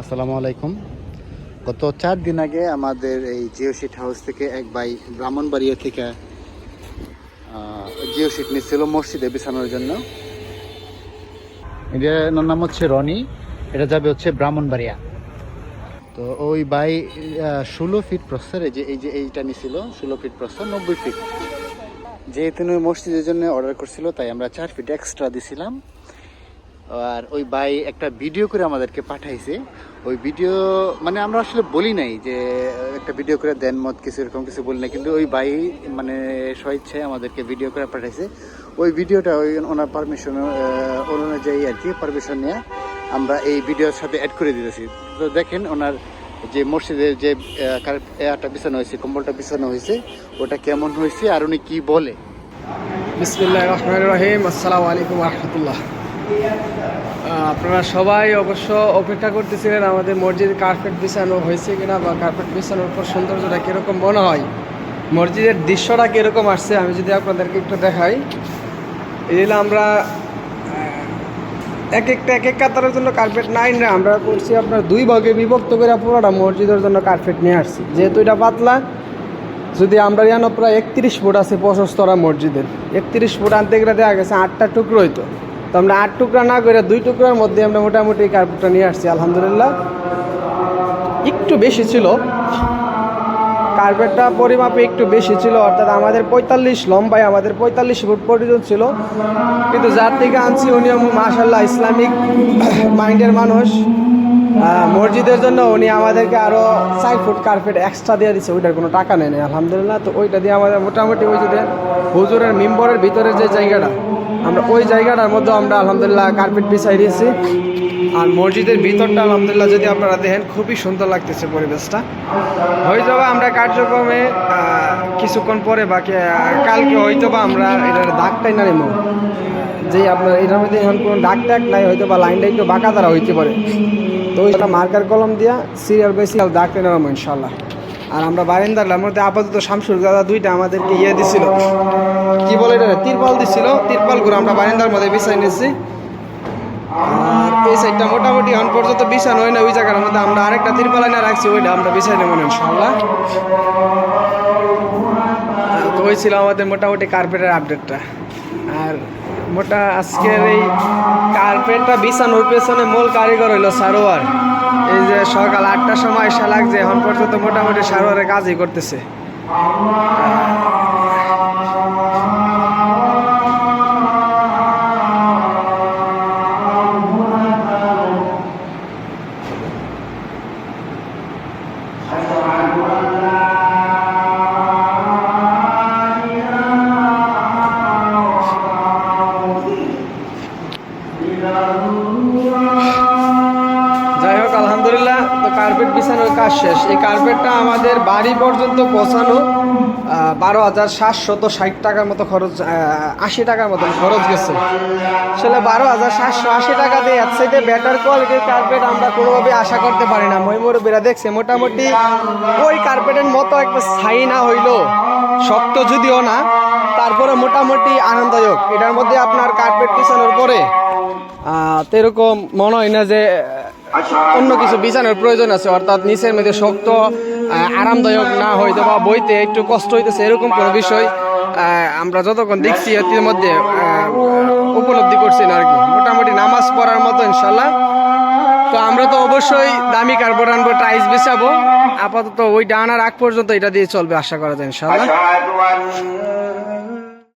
আসসালামু আলাইকুম। গত চার দিন আগে আমাদের এই জিও শিট হাউস থেকে এক ভাই ব্রাহ্মণবাড়িয়া থেকে জিও শিট নিচ্ছিল মসজিদে বিছানোর জন্য। এটার নাম হচ্ছে রনি, এটা যাবে হচ্ছে ব্রাহ্মণবাড়িয়া। তো ওই বাই ষোলো ফিট প্রস্তর যে এই যে এইটা নিছিল, ষোলো ফিট প্রস্তর, নব্বই ফিট। যেহেতু মসজিদের জন্য অর্ডার করছিল, তাই আমরা চার ফিট এক্সট্রা দিছিলাম। আর ওই ভাই একটা ভিডিও করে আমাদেরকে পাঠাইছে। ওই ভিডিও মানে আমরা আসলে বলি নাই যে, একটা ভিডিও করে দেন মত কিছু, এরকম কিছু বলি নাই, কিন্তু ওই ভাই মানে স্বইচ্ছায় আমাদেরকে ভিডিও করে পাঠাইছে। ওই ভিডিওটা ওই ওনার পারমিশন অনুযায়ী আর কি পারমিশন নিয়ে আমরা এই ভিডিওর সাথে অ্যাড করে দিতেছি। তো দেখেন ওনার যে মসজিদের যে একটা বিছানো হয়েছে, কম্বলটা বিছানো হয়েছে, ওটা কেমন হয়েছে আর উনি কি বলে? বিসমিল্লাহ রহমান রহিম। আসসালামু আলাইকুম রহমতুল্লাহ। আপনারা সবাই অবশ্য অপেক্ষা করতেছিলেন আমাদের মসজিদে কার্পেট বিছানো হয়েছে কিনা বা কার্পেট বিছানোর পর সৌন্দর্যটা কীরকম মনে হয়? মসজিদের দৃশ্যটা কীরকম আসছে? আমি যদি আপনাদেরকে একটু দেখাই। এই আমরা এক একটা এক এক কাতারের জন্য কার্পেট নাই না। আমরা করছি আপনার দুই ভাগে বিভক্ত করে পুরোটা মসজিদের জন্য কার্পেট নিয়ে আসছি। যেহেতু এটা পাতলা, যদি আমরা জানো প্রায় একত্রিশ ফুট আছে প্রশস্তরা মসজিদের। একত্রিশ ফুট আনতে গেলে দেখা গেছে আটটা টুকরো হইতো তো আমরা আট টুকরা না করে দুই টুকরার মধ্যে আমরা মোটামুটি কার্পেটটা নিয়ে আসছি, আলহামদুলিল্লাহ। একটু বেশি ছিল। কার্পেটটা পরিমাপে একটু বেশি ছিল, অর্থাৎ আমাদের পঁয়তাল্লিশ, লম্বায় আমাদের পঁয়তাল্লিশ ফুট পর্যন্ত ছিল। কিন্তু যার থেকে আনছি উনি মাসাল্লাহ ইসলামিক মাইন্ডের মানুষ। মসজিদের জন্য উনি আমাদেরকে আরও চার ফুট কার্পেট এক্সট্রা দিয়ে দিচ্ছে ওইটার কোনো টাকা নেই আলহামদুলিল্লাহ। তো ওইটা দিয়ে আমাদের মোটামুটি ওই যে হুজুরের মেম্বরের ভিতরে যে জায়গাটা, আমরা ওই জায়গাটার মধ্যে আমরা আলহামদুলিল্লাহ কার্পেট বিছাই দিয়েছি। আর মসজিদের ভিতরটা আলহামদুলিল্লাহ যদি আপনারা দেখেন, খুবই সুন্দর লাগতেছে পরিবেশটা। হয়ে যাবে আমরা কার্যক্রমে কিছুক্ষণ পরে বাকি কালকে হয়তো বা আমরা এটার দাগটাই না নেব। যে আপনার এটার মধ্যে এখন কোনো ডাক টাগ নাই, হয়তো বা লাইনটা একটু বাঁকা দ্বারা হইতে পারে। তো ওইটা মার্কার কলম দিয়া সিরিয়াল বাই সিরিয়াল দাগ ইনশাল্লাহ আর আমরা বারিন্দার মধ্যে আপাতত শামসুর দাদা দুইটা আমাদেরকে ইয়ে দিছিল। কি বলে এটা তিরপাল দিছিল। তিরপাল করে আমরা বারিন্দার মধ্যে বিছাই নিয়েছি আর এই সাইডটা মোটামুটি এখন পর্যন্ত বিছানো হয় না, ওই জায়গার মধ্যে আমরা আরেকটা তিরপাল এনে রাখছি, ওইটা আমরা বিছাই নেব ইনশাল্লাহ তো ওই ছিল আমাদের মোটামুটি কার্পেটের আপডেটটা আর মোটা আজকের এই কার্পেটটা বিছানোর পেছনে মূল কারিগর হইল সারোয়ার। এই যে সকাল আটটার সময় এসে লাগছে, এখন পর্যন্ত মোটামুটি সারোয়ারের কাজই করতেছে। কার্পেট বিছানোর কাজ শেষ। এই কার্পেটটা আমাদের বাড়ি পর্যন্ত পৌঁছানো বারো হাজার সাতশত ষাট টাকার মতো খরচ আশি টাকার মতো খরচ গেছে। আসলে বারো হাজার সাতশো আশি টাকা দিয়ে এক সাইডে বেটার কোয়ালিটির কার্পেট আমরা কোনোভাবে আশা করতে পারি না। ময়মুরবিরা দেখছে, মোটামুটি ওই কার্পেটের মতো একটা ছাই না হইল শক্ত যদিও না, তারপরে মোটামুটি আনন্দদায়ক এটার মধ্যে আপনার কার্পেট পিছানোর পরে তো এরকম মনে হয় না যে অন্য কিছু বিছানোর প্রয়োজন আছে, অর্থাৎ নিচের মধ্যে শক্ত আরামদায়ক না হইতে বা বইতে একটু কষ্ট হইতেছে, এরকম কোনো বিষয় আমরা যতক্ষণ দেখছি, ইতিমধ্যে উপলব্ধি করছি না আর কি। মোটামুটি নামাজ পড়ার মতো ইনশাল্লাহ তো আমরা তো অবশ্যই দামি কার্বন আনব টাইস বেছাবো। আপাতত ওই ডানার আগ পর্যন্ত এটা দিয়ে চলবে, আশা করা যায় ইনশাল্লাহ